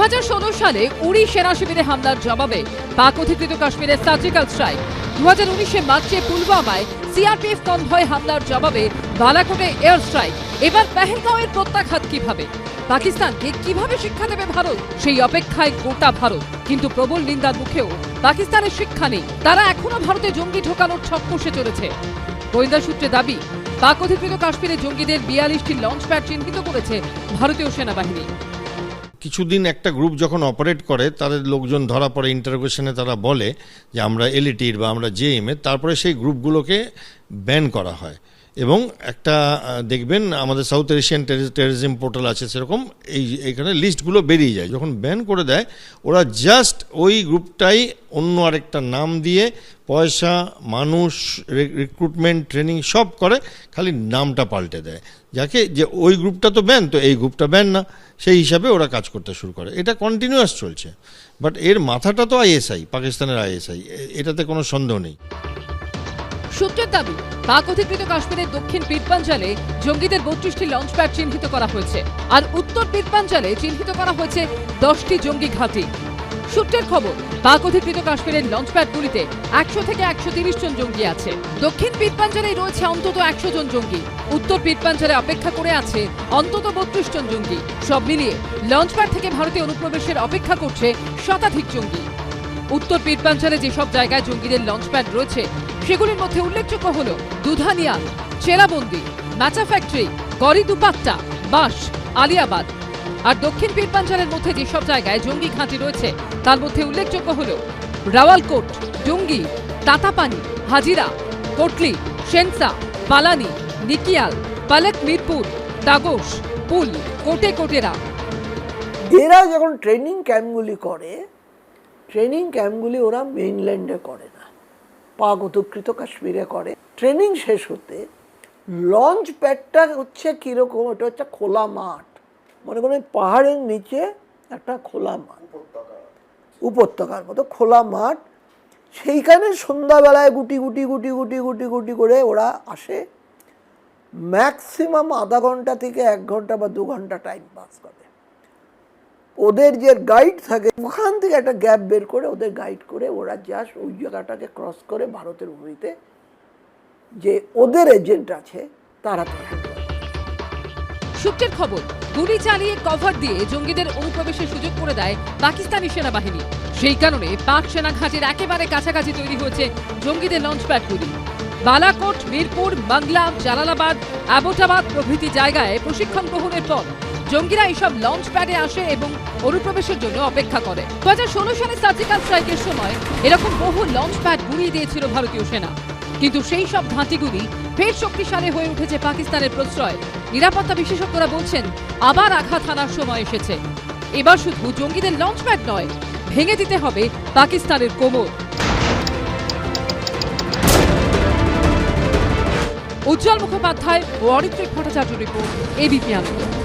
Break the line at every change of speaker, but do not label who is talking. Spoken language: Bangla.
সালে উড়ি সেনা শিবিরে হামলার জবাবে পাক অধিকৃত কাশ্মীরের সার্জিক্যাল স্ট্রাইক। দু হাজার উনিশে মার্চে পুলওয়ামায় সিআরপিএফ কনভয় হামলার জবাবে বালাকোটে এয়ার স্ট্রাইক। এবার পেহেলগাঁওয়ের প্রত্যাঘাত কীভাবে? পাকিস্তানকে কীভাবে শিক্ষা দেবে ভারত? সেই অপেক্ষায় গোটা ভারত। কিন্তু প্রবল নিন্দার মুখেও পাকিস্তানের শিক্ষা নেই। তারা এখনও ভারতে জঙ্গি ঢোকানোর ছক কষে চলেছে। গোয়েন্দা সূত্রে দাবি, পাক অধিকৃত কাশ্মীরে জঙ্গিদের বিয়াল্লিশটি লঞ্চ প্যাড চিহ্নিত করেছে ভারতীয় সেনাবাহিনী।
কিছুদিন একটা গ্রুপ যখন অপারেট করে, তাদের লোকজন ধরা পড়ে ইন্টারোগেশনে তারা বলে যে আমরা এলইটির বা আমরা জেএমএ তারপরে সেই গ্রুপগুলোকে ব্যান করা হয়। এবং একটা দেখবেন আমাদের সাউথ এশিয়ান টেরিজম পোর্টাল আছে সেরকম, এই এখানে লিস্টগুলো বেরিয়ে যায়। যখন ব্যান করে দেয়, ওরা জাস্ট ওই গ্রুপটাই অন্য আরেকটা নাম দিয়ে পয়সা, মানুষ রিক্রুটমেন্ট ট্রেনিং সব করে, খালি নামটা পাল্টে দেয়। যাকে, যে ওই গ্রুপটা তো ব্যান তো এই গ্রুপটা ব্যান না, সেই হিসাবে ওরা কাজ করতে শুরু করে। এটা কন্টিনিউয়াস চলছে। বাট এর মাথাটা তো আইএসআই পাকিস্তানের আইএসআই এটাতে কোনো সন্দেহ নেই।
সূত্রের দাবি, পাক অধিকৃত কাশ্মীরের দক্ষিণ পীরপাঞ্জালে জঙ্গিদের বত্রিশটি লঞ্চ প্যাড চিহ্নিত করা হয়েছে আর উত্তর পীরপাঞ্জালে চিহ্নিত করা হয়েছে দশটি জঙ্গি ঘাঁটি। সূত্রের খবর, পাক অধিকৃত কাশ্মীরের লঞ্চ প্যাডগুলিতে একশো থেকে একশো তিরিশ জন জঙ্গি আছে। দক্ষিণ পীরপাঞ্জালে রয়েছে অন্তত একশো জন জঙ্গি। উত্তর পীরপাঞ্জালে অপেক্ষা করে আছে অন্তত বত্রিশ জন জঙ্গি। সব মিলিয়ে লঞ্চ প্যাড থেকে ভারতীয় অনুপ্রবেশের অপেক্ষা করছে শতাধিক জঙ্গি। উত্তর পীরপাঞ্চালে যেসব জায়গায় জঙ্গিদের লঞ্চ প্যাড রয়েছে সেগুলির মধ্যে উল্লেখযোগ্য হল দুধানিয়া চেরাবন্দি ম্যাচা ফ্যাক্টরি গরি দুপাট্টা বাস আলিয়াবাদ। আর দক্ষিণ পীরপাঞ্চালের মধ্যে যেসব জায়গায় জঙ্গি ঘাঁটি রয়েছে, তার মধ্যে উল্লেখযোগ্য হল রাওয়ালকোট জঙ্গি তাতাপানি, হাজিরা, কোটলি, সেনসা পালানি নিকিয়াল, পালক মিরপুর দাগোশ পুল, কোটে কোটেরা।
এরা যখন ট্রেনিং ক্যাম্পগুলি করে ট্রেনিং ক্যাম্পগুলি ওরা মেইনল্যান্ডে করে না। পাক অধিকৃত কাশ্মীরে করে। ট্রেনিং শেষ হতে লঞ্চ প্যাডটা হচ্ছে কীরকম? ওটা হচ্ছে খোলা মাঠ। মনে করেন পাহাড়ের নিচে একটা খোলা মাঠ। উপত্যকার মতো খোলা মাঠ। সেইখানে সন্ধ্যাবেলায় গুটি গুটি গুটি গুটি গুটি গুটি করে ওরা আসে। ম্যাক্সিমাম আধা ঘণ্টা থেকে এক ঘণ্টা বা দু ঘণ্টা টাইম পাস করে। ওদের যে গাইড থাকে, ওখান থেকে একটা গ্যাপ বের করে ওদের গাইড করে ওরা জাস্ট ওই জায়গাটাকে ক্রস করে ভারতের ভূমিতে যে ওদের এজেন্ট আছে, তারা
সূত্রের খবর, গুলি চালিয়ে কভার দিয়ে জঙ্গিদের অনুপ্রবেশের সুযোগ করে দেয় পাকিস্তানি সেনাবাহিনী। সেই কারণে পাক সেনা ঘাটির একেবারে কাছাকাছি তৈরি হয়েছে জঙ্গিদের লঞ্চ প্যাডগুলি বালাকোট, মিরপুর বাংলা জালালাবাদ অ্যাবোটাবাদ প্রভৃতি জায়গায় প্রশিক্ষণ গ্রহণের পর জঙ্গিরা এইসব লঞ্চ প্যাডে আসে এবং অনুপ্রবেশের জন্য অপেক্ষা করে। দু হাজার ষোলো সালে সার্জিক্যাল স্ট্রাইকের সময় এরকম বহু লঞ্চ প্যাড গুড়িয়ে দিয়েছিল ভারতীয় সেনা। কিন্তু সেই সব ঘাঁটিগুলি ফের শক্তিশালী হয়ে উঠেছে পাকিস্তানের প্রশ্রয়। নিরাপত্তা বিশেষজ্ঞরা বলছেন, আবার আঘাত হানার সময় এসেছে। এবার শুধু জঙ্গিদের লঞ্চ প্যাড নয়, ভেঙে দিতে হবে পাকিস্তানের কোমর। উজ্জ্বল মুখোপাধ্যায় ও অরিত্রিক ভট্টাচার্য রিপোর্ট এবিপি আনন্দ।